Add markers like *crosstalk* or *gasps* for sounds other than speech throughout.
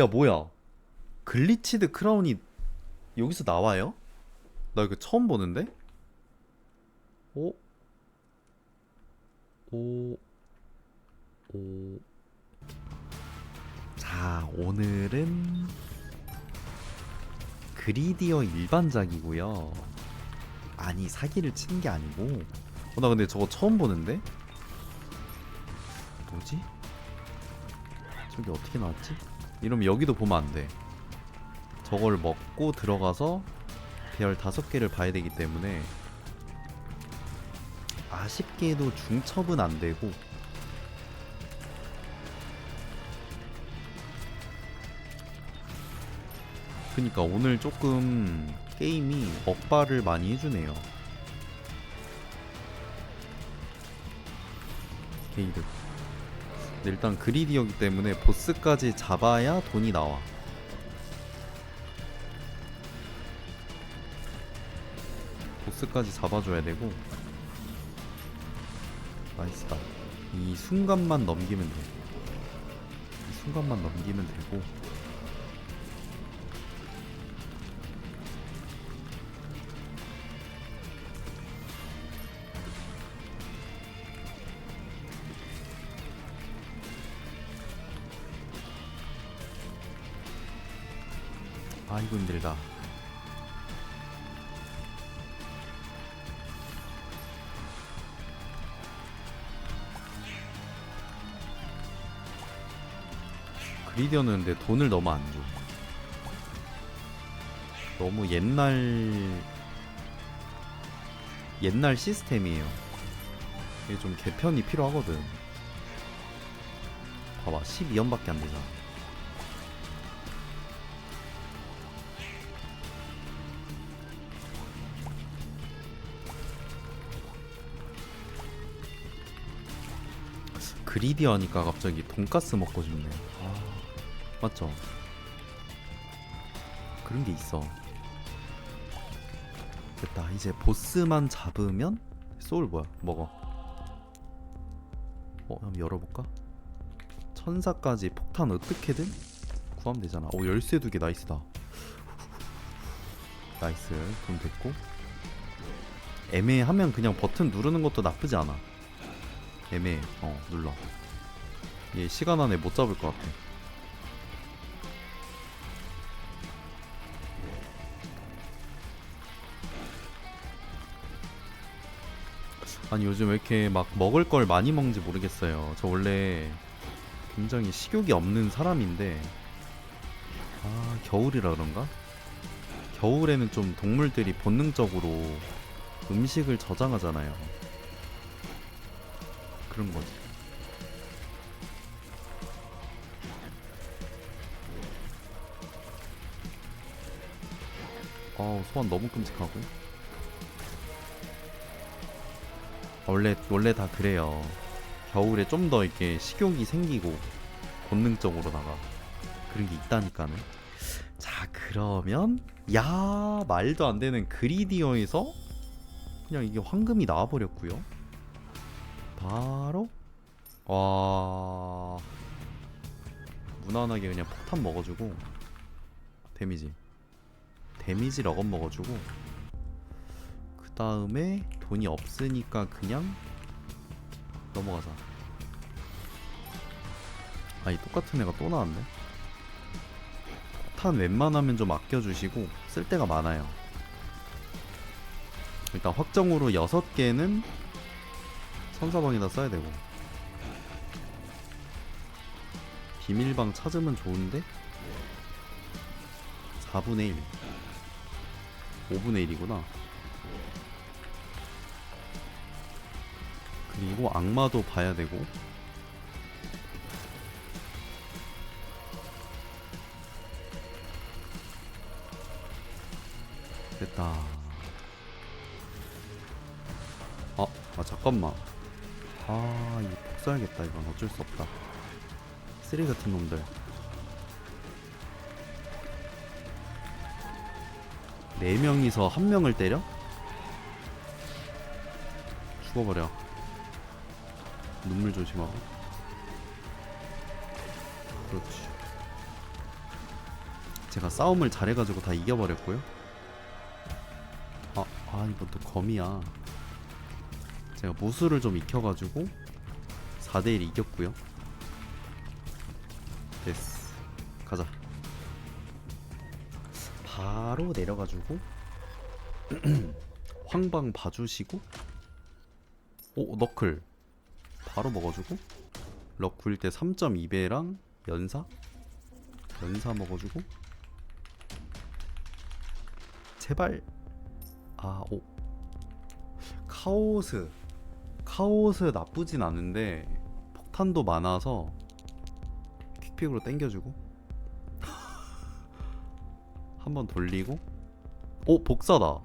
야 뭐야 글리치드 크라운이 여기서 나와요? 나 이거 처음 보는데? 오? 오? 오? 자 오늘은 그리디어 일반작이고요 아니 사기를 치는 게 아니고 어, 나 근데 저거 처음 보는데? 뭐지? 저기 어떻게 나왔지? 이러면 여기도 보면 안 돼. 저걸 먹고 들어가서 별 다섯 개를 봐야 되기 때문에 아쉽게도 중첩은 안 되고 그니까 오늘 조금 게임이 억발을 많이 해주네요. 게이드. 일단 그리디어기 때문에 보스까지 잡아야 돈이 나와. 보스까지 잡아줘야 되고. 나이스다. 이 순간만 넘기면 돼. 이 순간만 넘기면 되고. 아이고 힘들다. 그리디어는 근데 돈을 너무 안 줘. 너무 옛날 옛날 시스템이에요. 이게 좀 개편이 필요하거든. 봐봐, 12연밖에 안 되잖아. 그리디어 하니까 갑자기 돈가스 먹고 싶네. 아, 맞죠? 그런 게 있어. 됐다. 이제 보스만 잡으면 소울 뭐야? 먹어. 어, 한번 열어볼까? 천사까지 폭탄 어떻게든 구하면 되잖아. 오, 열쇠 두 개 나이스다. 나이스. 돈 됐고. 애매하면 그냥 버튼 누르는 것도 나쁘지 않아. 애매해. 어, 눌러. 얘 시간 안에 못 잡을 것 같아. 아니 요즘 왜 이렇게 막 먹을 걸 많이 먹는지 모르겠어요. 저 원래 굉장히 식욕이 없는 사람인데 아 겨울이라 그런가? 겨울에는 좀 동물들이 본능적으로 음식을 저장하잖아요. 그런 거지. 어우 소환 너무 끔찍하고. 원래 원래 다 그래요. 겨울에 좀 더 이렇게 식욕이 생기고 본능적으로다가 그런 게 있다니까는. 자 그러면 야 말도 안 되는 그리디어에서 그냥 이게 황금이 나와버렸고요. 바로? 와. 무난하게 그냥 폭탄 먹어주고 데미지. 데미지 러건 먹어주고 그 다음에 돈이 없으니까 그냥 넘어가자. 아니 똑같은 애가 또 나왔네. 폭탄 웬만하면 좀 아껴주시고 쓸 데가 많아요. 일단 확정으로 6개는 선사방에다 써야 되고. 비밀방 찾으면 좋은데? 4분의 1 5분의 1이구나. 그리고 악마도 봐야 되고. 됐다. 아, 아 잠깐만 아 이거 폭 써야겠다 이건 어쩔 수 없다 쓰레기 같은 놈들 네 명이서 한 명을 때려? 죽어버려 눈물 조심하고 그렇지 제가 싸움을 잘해가지고 다 이겨버렸고요. 아, 아 이거 또 검이야. 제가 무술을 좀 익혀가지고 4대1 이겼고요. 됐어. 가자. 바로 내려가지고 *clears throat* 황방 봐주시고 오 너클 바로 먹어주고 럭 구일 때 3.2배랑 연사 연사 먹어주고 제발 아오 카오스 카오스 나쁘진 않은데 폭탄도 많아서 퀵픽으로 땡겨주고 *laughs* 한번 돌리고. 오 복사다.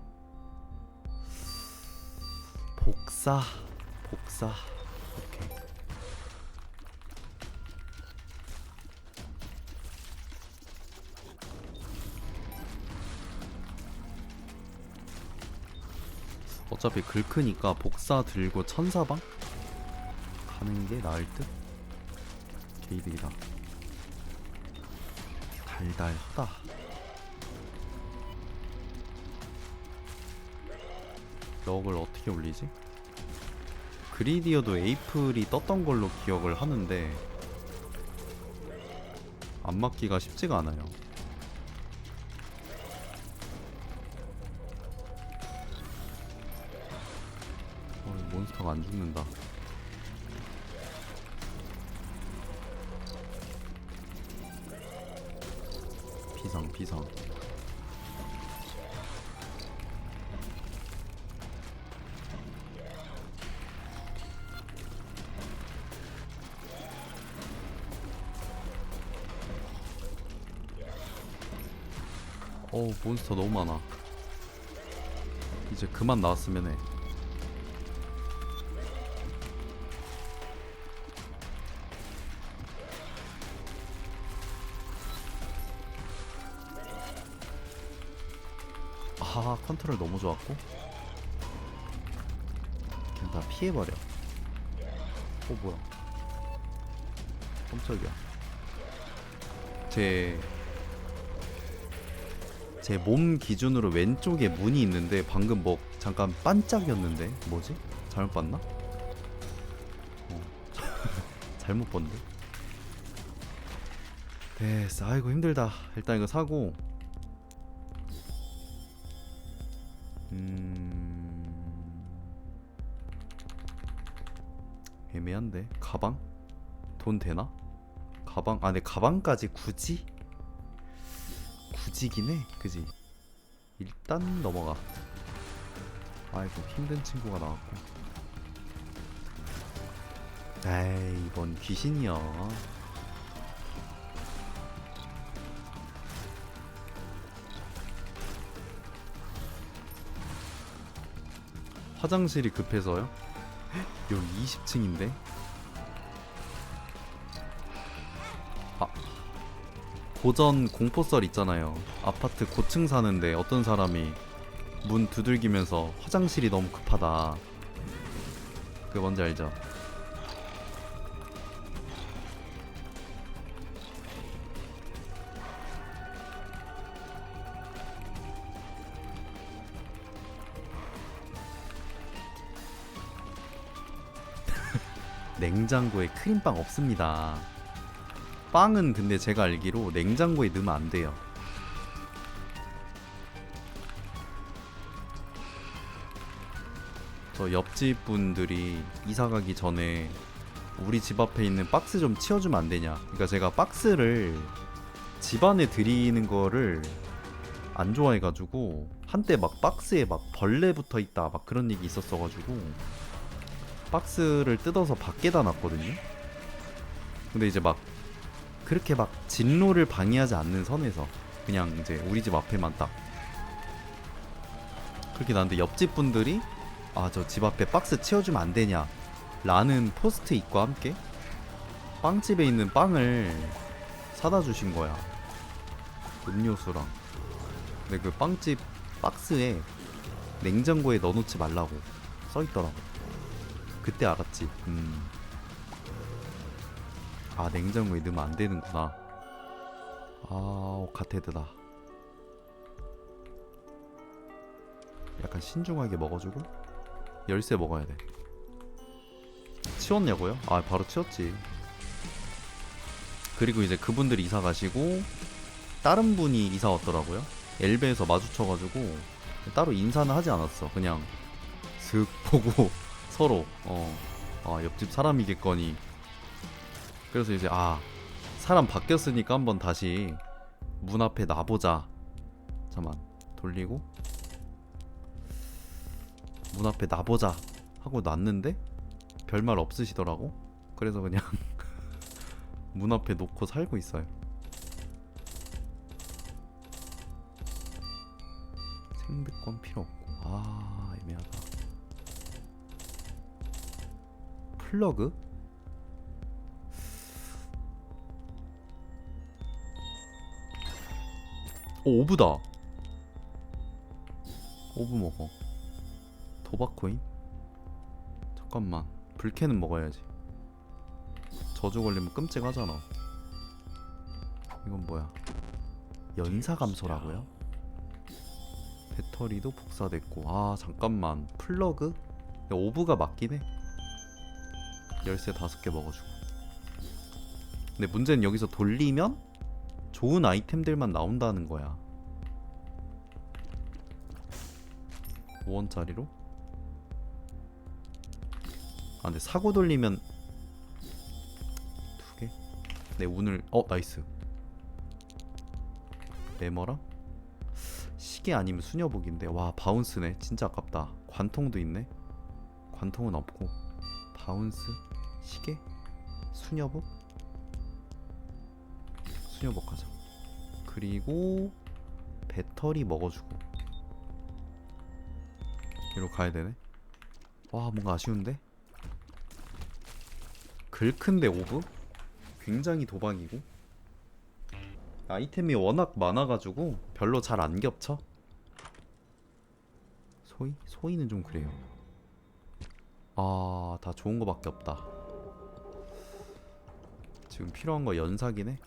복사 복사 어차피 긁크니까 복사 들고 천사방 가는 게 나을 듯 게이득이다 달달하다 럭을 어떻게 올리지? 그리디어도 에이플이 떴던 걸로 기억을 하는데 안 맞기가 쉽지가 않아요. 안 죽는다. 비상 비상. 어우 몬스터 너무 많아 이제 그만 나왔으면 해 너무 좋았고 그냥 다 피해버려 어 뭐야 깜짝이야 제 제 몸 기준으로 왼쪽에 문이 있는데 방금 뭐 잠깐 반짝이었는데 뭐지? 잘못 봤나? 어. *laughs* 잘못 본데. 됐어. 아이고 힘들다. 일단 이거 사고. 음. 애매한데 가방? 돈 되나? 가방? 아, 내 가방까지 굳이? 굳이긴 해, 그지? 일단 넘어가. 아이고 힘든 친구가 나왔고. 에이 이번 귀신이야. 화장실이 급해서요? 여기 20층인데? 아 고전 공포썰 있잖아요. 아파트 고층 사는데 어떤 사람이 문 두들기면서 화장실이 너무 급하다. 그게 뭔지 알죠? 냉장고에 크림빵 없습니다. 빵은 근데 제가 알기로 냉장고에 넣으면 안 돼요. 저 옆집 분들이 이사 가기 전에 우리 집 앞에 있는 박스 좀 치워주면 안 되냐. 그러니까 제가 박스를 집 안에 들이는 거를 안 좋아해가지고 한때 막 박스에 막 벌레 붙어 있다 막 그런 얘기 있었어가지고 박스를 뜯어서 밖에다 놨거든요. 근데 이제 막 그렇게 막 진로를 방해하지 않는 선에서 그냥 이제 우리 집 앞에만 딱 그렇게 놨는데 옆집 분들이 아 저 집 앞에 박스 치워주면 안 되냐 라는 포스트 it과 함께 빵집에 있는 빵을 사다 주신 거야. 음료수랑. 근데 그 빵집 박스에 냉장고에 넣어놓지 말라고 써있더라고 그때 알았지. 음. 아 냉장고에 넣으면 안 되는구나. 아 가테드다. 약간 신중하게 먹어주고? 열쇠 먹어야 돼. 치웠냐고요? 아 바로 치웠지. 그리고 이제 그분들이 이사 가시고 다른 분이 이사 왔더라고요. 엘베에서 마주쳐가지고 따로 인사는 하지 않았어. 그냥 슥 보고 서로 어 아, 옆집 사람이겠거니. 그래서 이제 아 사람 바뀌었으니까 한번 다시 문 앞에 놔보자. 잠만 돌리고. 문 앞에 놔보자 하고 놨는데 별말 없으시더라고. 그래서 그냥 *laughs* 문 앞에 놓고 살고 있어요. 생득권 필요 없고. 아 애매하다 플러그? 오 오브다. 오브 먹어. 도박코인? 잠깐만. 불캐는 먹어야지. 저주 걸리면 끔찍하잖아. 이건 뭐야? 연사 감소라고요? 배터리도 복사됐고. 아 잠깐만. 플러그? 야, 오브가 맞긴 해 열쇠 다섯 개 먹어주고. 근데 문제는 여기서 돌리면 좋은 아이템들만 나온다는 거야. 5원짜리로? 아 근데 사고 돌리면 두 개? 내 운을 어 나이스. 메머랑 시계 아니면 수녀복인데? 와 바운스네. 진짜 아깝다. 관통도 있네. 관통은 없고. 바운스 시계? 수녀복? 수녀복 하자. 그리고 배터리 먹어주고. 이로 가야 되네. 와 뭔가 아쉬운데? 글 큰데 오브? 굉장히 도박이고. 아이템이 워낙 많아가지고 별로 잘 안 겹쳐? 소이? 소이는 좀 그래요. 아 다 좋은 거밖에 없다 지금 필요한 거 연사기네?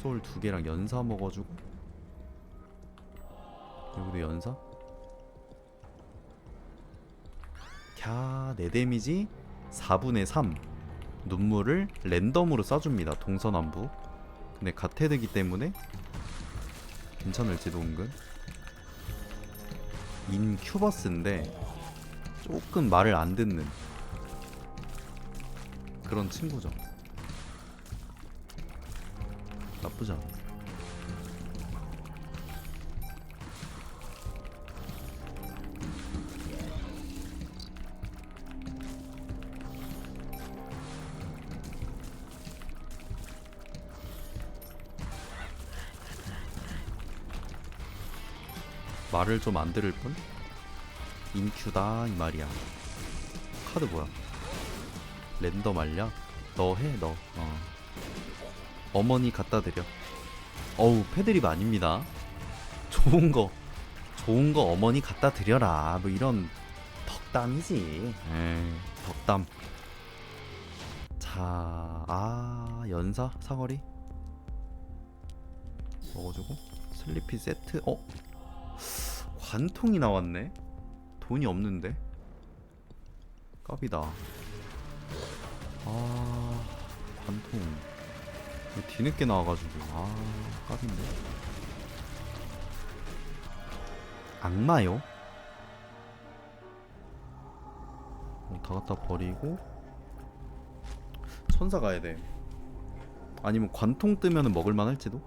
소울 두 개랑 연사 먹어주고. 여기도 연사? 캬, 내 데미지? 4분의 3 눈물을 랜덤으로 쏴줍니다 동서남북. 근데 가테드기 때문에? 괜찮을지도 은근. 인큐버스인데 조금 말을 안 듣는 그런 친구죠. 나쁘지 않아. 말을 좀 안 들을 뿐? 인큐다 이 말이야. 카드 뭐야 랜덤 알려? 너 해 너. 어. 어머니 갖다 드려. 어우 패드립 아닙니다. 좋은 거. 좋은 거 어머니 갖다 드려라. 뭐 이런 덕담이지. 에이 덕담. 자 아 연사 사거리. 먹어주고. 슬리피 세트. 어? 관통이 나왔네? 돈이 없는데? 깝이다 아 관통. 뒤늦게 나와가지고. 아 깝인데. 악마요? 어, 다 갖다 버리고. 천사 가야 돼. 아니면 관통 뜨면은 먹을만 할지도?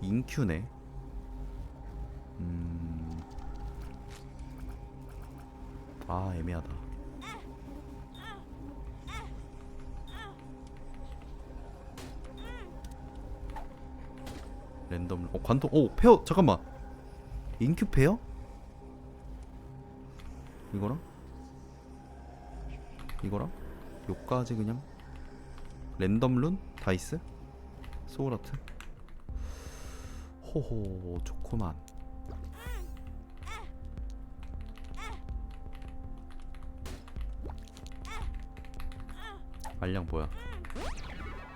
인큐네. 음... 아 애매하다 랜덤. 어 관통 오 페어 잠깐만. 인큐 페어? 이거랑? 이거랑? 요까지 그냥? 랜덤 룬? 다이스? 소울아트? 호호 좋구만. 알량 뭐야?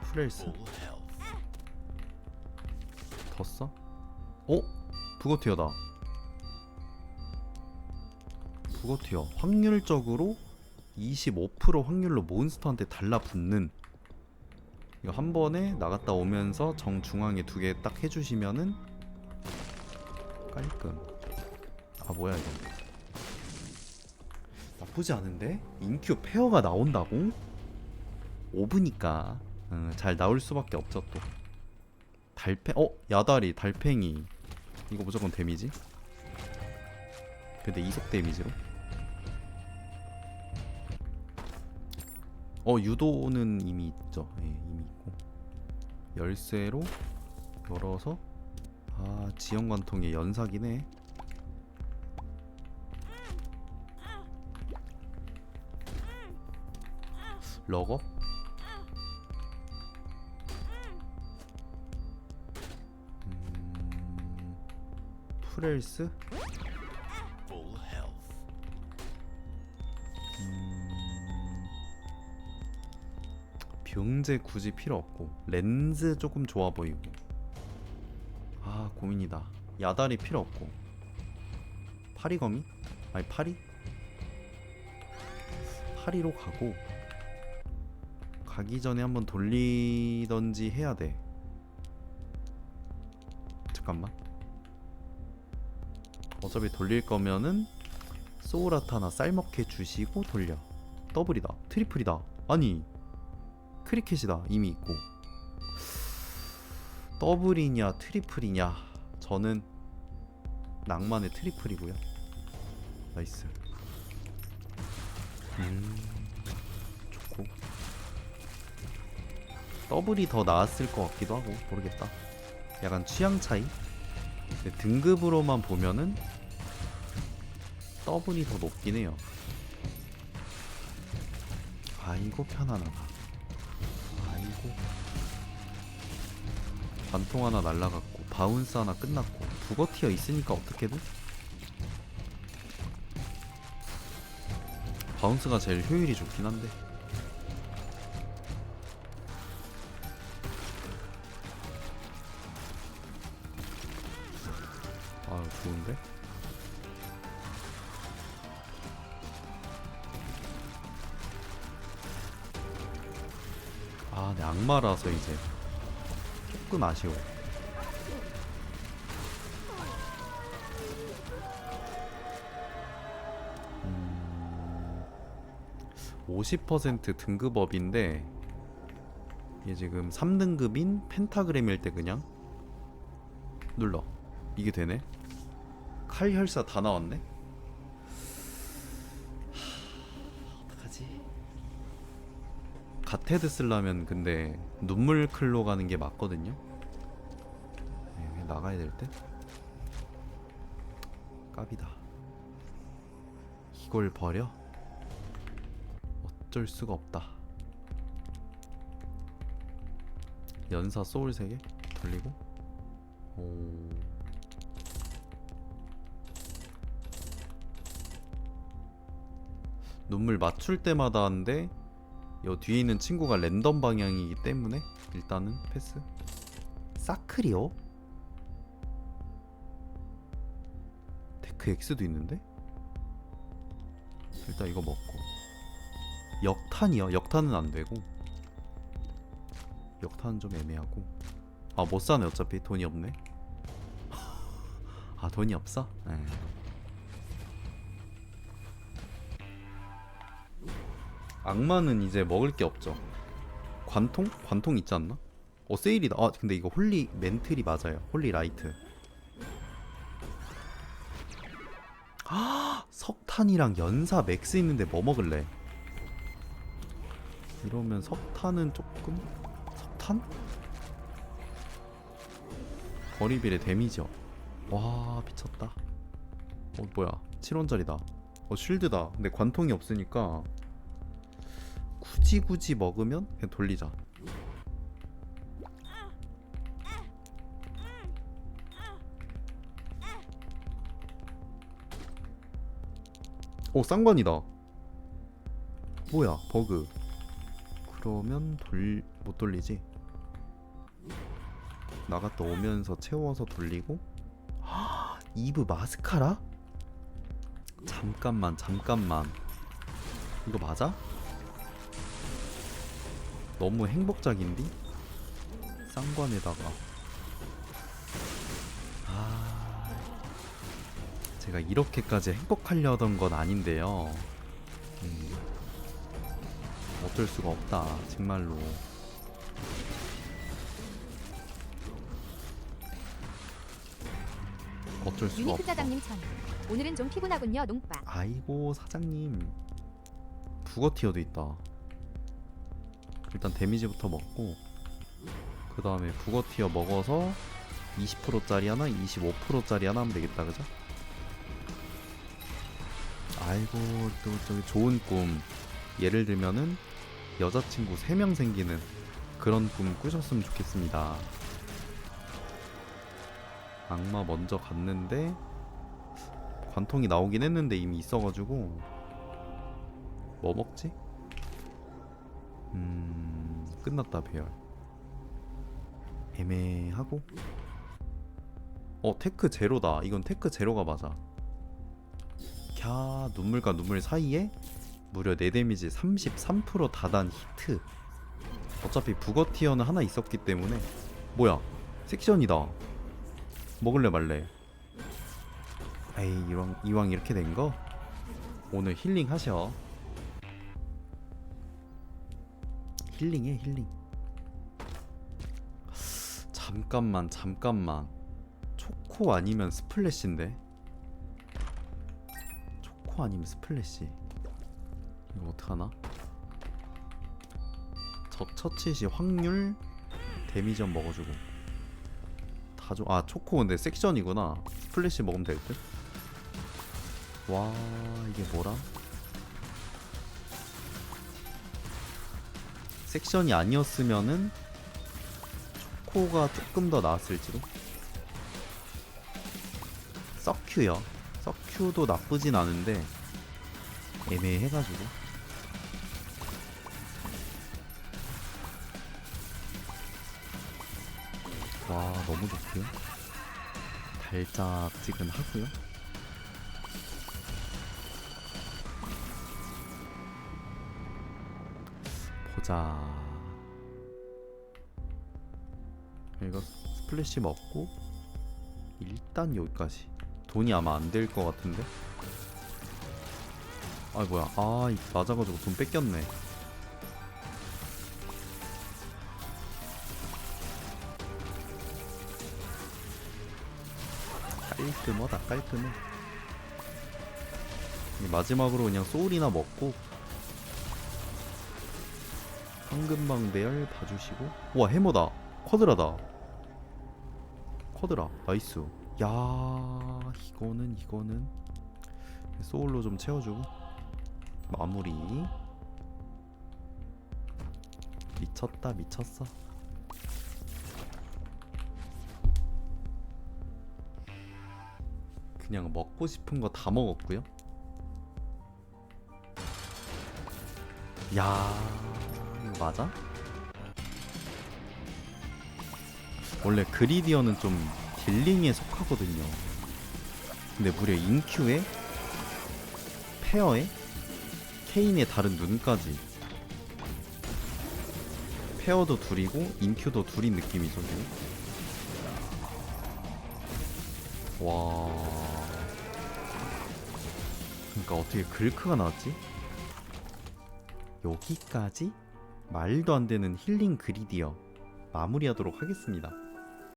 프렐스? 더 써? 어? 부거티어다 부거티어 확률적으로 25% 확률로 몬스터한테 달라붙는 이거 한 번에 나갔다 오면서 정중앙에 두 개 딱 해주시면은 깔끔 아 뭐야 이거 나쁘지 않은데? 인큐 페어가 나온다고? 오브니까 음, 잘 나올 수밖에 없죠 또 달팽 어? 야다리 달팽이. 이거 무조건 데미지? 근데 이속 데미지로? 어 유도는 이미 있죠. 예 이미 있고. 열쇠로 열어서 아 지형관통의 연사기네. 러거 health. 음, 병제 굳이 필요 없고 렌즈 조금 좋아 보이고 아 고민이다 야다리 필요 없고 파리거미? 아니 파리? 파리로 가고 가기 전에 한번 돌리던지 해야 돼 잠깐만 어차피 돌릴 거면은 소울아타나 쌀먹해 주시고 돌려. 더블이다. 트리플이다. 아니 크리켓이다. 이미 있고. 더블이냐 트리플이냐? 저는 낭만의 트리플이고요. 나이스. 음 좋고. 더블이 더 나았을 것 같기도 하고 모르겠다. 약간 취향 차이? 근데 등급으로만 보면은 더블이 더 높긴 해요. 아이고 편안하다. 아이고. 관통 하나 날라갔고 바운스 하나 끝났고 북어티어 있으니까 어떻게든 바운스가 제일 효율이 좋긴 한데 아 좋은데? 악마라서 이제 조금 아쉬워. 음, 50% 등급업인데 이게 지금 3등급인 펜타그램일 때 그냥 눌러. 이게 되네. 칼 혈사 다 나왔네. 테드 쓰려면 근데 눈물 클로 가는 게 맞거든요. 네, 나가야 될 때. 까비다. 이걸 버려? 어쩔 수가 없다. 연사 소울 3개 돌리고 오 눈물 맞출 때마다 하는데 요 뒤에 있는 친구가 랜덤 방향이기 때문에 일단은 패스 사크리오? 테크 X도 있는데? 일단 이거 먹고 역탄이요? 역탄은 안 되고 역탄은 좀 애매하고 아 못 사네 어차피 돈이 없네 *laughs* 아 돈이 없어? 네. 악마는 이제 먹을 게 없죠. 관통? 관통 있지 않나? 어 세일이다. 아 근데 이거 홀리 멘틀이 맞아요. 홀리 라이트. 아 석탄이랑 연사 맥스 있는데 뭐 먹을래? 이러면 석탄은 조금 석탄? 거리비례 데미지요. 와 미쳤다. 어 뭐야 7원짜리다. 어 쉴드다. 근데 관통이 없으니까 굳이 굳이 먹으면 그냥 돌리자. 오 쌍관이다. 뭐야 버그. 그러면 돌 못 돌리지. 나갔다 오면서 채워서 돌리고 *gasps* 이브 마스카라? 잠깐만 잠깐만 이거 맞아? 너무 행복작인디? 쌍관에다가 아 제가 이렇게까지 행복하려던 건 아닌데요 음, 어쩔 수가 없다 정말로 어쩔 수가 유니크 없어 짜장님 천. 오늘은 좀 피곤하군요, 농빠. 아이고 사장님 북어 티어도 있다 일단 데미지부터 먹고 그 다음에 북어 티어 먹어서 20%짜리 하나 25%짜리 하나 하면 되겠다 그죠? 아이고 또 저기 좋은 꿈 예를 들면은 여자친구 3명 생기는 그런 꿈 꾸셨으면 좋겠습니다 악마 먼저 갔는데 관통이 나오긴 했는데 이미 있어가지고 뭐 먹지? 음 끝났다 배열. 애매하고? 어 테크 제로다. 이건 테크 제로가 맞아. 캬 눈물과 눈물 사이에? 무려 4데미지 33% 다단 히트. 어차피 북어 티어는 하나 있었기 때문에. 뭐야? 섹션이다. 먹을래 말래? 에이 이왕, 이왕 이렇게 된 거? 오늘 힐링 하셔 힐링해 힐링. 잠깐만 잠깐만. 초코 아니면 스플래시인데? 초코 아니면 스플래시. 이거 어떡하나? 적처치 시 확률 데미전 먹어주고. 다줘. 아 초코 근데 섹션이구나. 스플래시 먹으면 될듯? 와 이게 뭐라? 섹션이 아니었으면은 초코가 조금 더 나았을지도 서큐요. 서큐도 나쁘진 않은데 애매해가지고. 와 너무 좋고요. 달짝 지근 하고요 보자. 이거 스플래시 먹고 일단 여기까지. 돈이 아마 안 될 것 같은데. 아 뭐야? 아 이- 맞아가지고 돈 뺏겼네. 깔끔하다 깔끔해. 이 마지막으로 그냥 소울이나 먹고 황금방 대열 봐주시고. 와 해머다. 쿼드라다. 쿼드라 나이스. 야 이거는 이거는. 소울로 좀 채워주고. 마무리. 미쳤다 미쳤어. 그냥 먹고 싶은 거 다 먹었고요. 야 맞아? 원래 그리디어는 좀 딜링에 속하거든요. 근데 무려 인큐에 페어에 케인의 다른 눈까지 페어도 둘이고 인큐도 둘인 느낌이죠 지금. 와. 그러니까 어떻게 글크가 나왔지? 여기까지 말도 안 되는 힐링 그리디어 마무리하도록 하겠습니다.